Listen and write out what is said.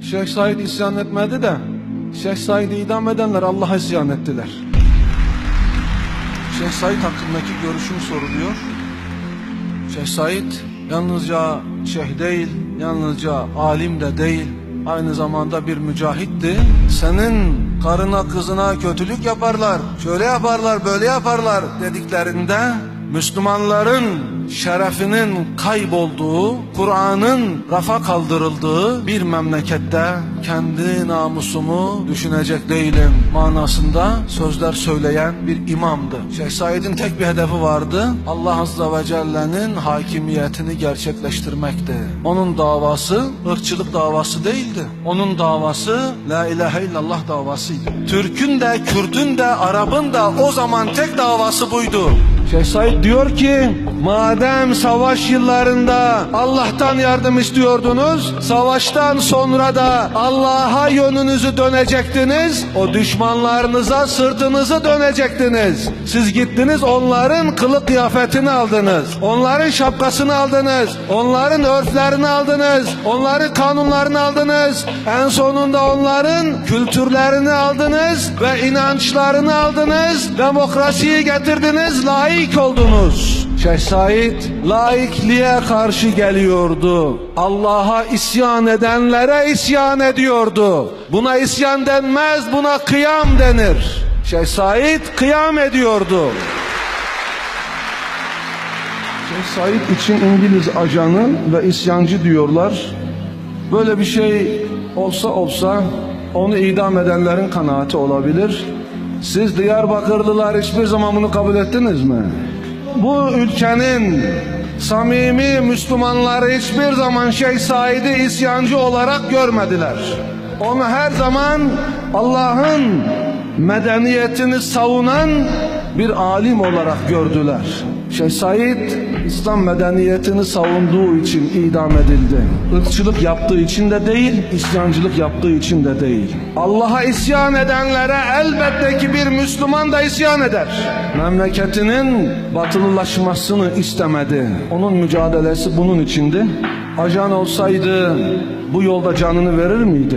Şeyh Said isyan etmedi de Şeyh Said'i idam edenler Allah'a isyan ettiler. Şeyh Said hakkındaki görüşüm soruluyor. Şeyh Said yalnızca şeyh değil, yalnızca alim de değil, aynı zamanda bir mücahitti. Senin karına kızına kötülük yaparlar, şöyle yaparlar, böyle yaparlar dediklerinde Müslümanların şerefinin kaybolduğu, Kur'an'ın rafa kaldırıldığı bir memlekette kendi namusumu düşünecek değilim manasında sözler söyleyen bir imamdı. Şeyh Said'in tek bir hedefi vardı. Allah Azze ve Celle'nin hakimiyetini gerçekleştirmekti. Onun davası ırkçılık davası değildi. Onun davası La ilahe illallah davasıydı. Türk'ün de, Kürt'ün de, Arap'ın da o zaman tek davası buydu. Şeyh diyor ki madem savaş yıllarında Allah'tan yardım istiyordunuz savaştan sonra da Allah'a yönünüzü dönecektiniz o düşmanlarınıza sırtınızı dönecektiniz. Siz gittiniz onların kılık kıyafetini aldınız onların şapkasını aldınız onların örflerini aldınız onların kanunlarını aldınız. En sonunda onların kültürlerini aldınız ve inançlarını aldınız. Demokrasiyi getirdiniz layık oldunuz. Şeyh Said laikliğe karşı geliyordu. Allah'a isyan edenlere isyan ediyordu. Buna isyan denmez, buna kıyam denir. Şeyh Said kıyam ediyordu. Şeyh Said için İngiliz ajanı ve isyancı diyorlar. Böyle bir şey olsa olsa onu idam edenlerin kanaati olabilir. Siz Diyarbakırlılar hiçbir zaman bunu kabul ettiniz mi? Bu ülkenin samimi Müslümanları hiçbir zaman Şeyh Said'i isyancı olarak görmediler. Onu her zaman Allah'ın medeniyetini savunan bir alim olarak gördüler. Şeyh Said İslam medeniyetini savunduğu için idam edildi. Irkçılık yaptığı için de değil, isyancılık yaptığı için de değil. Allah'a isyan edenlere elbette ki bir Müslüman da isyan eder. Memleketinin batılılaşmasını istemedi. Onun mücadelesi bunun içindi. Ajan olsaydı bu yolda canını verir miydi?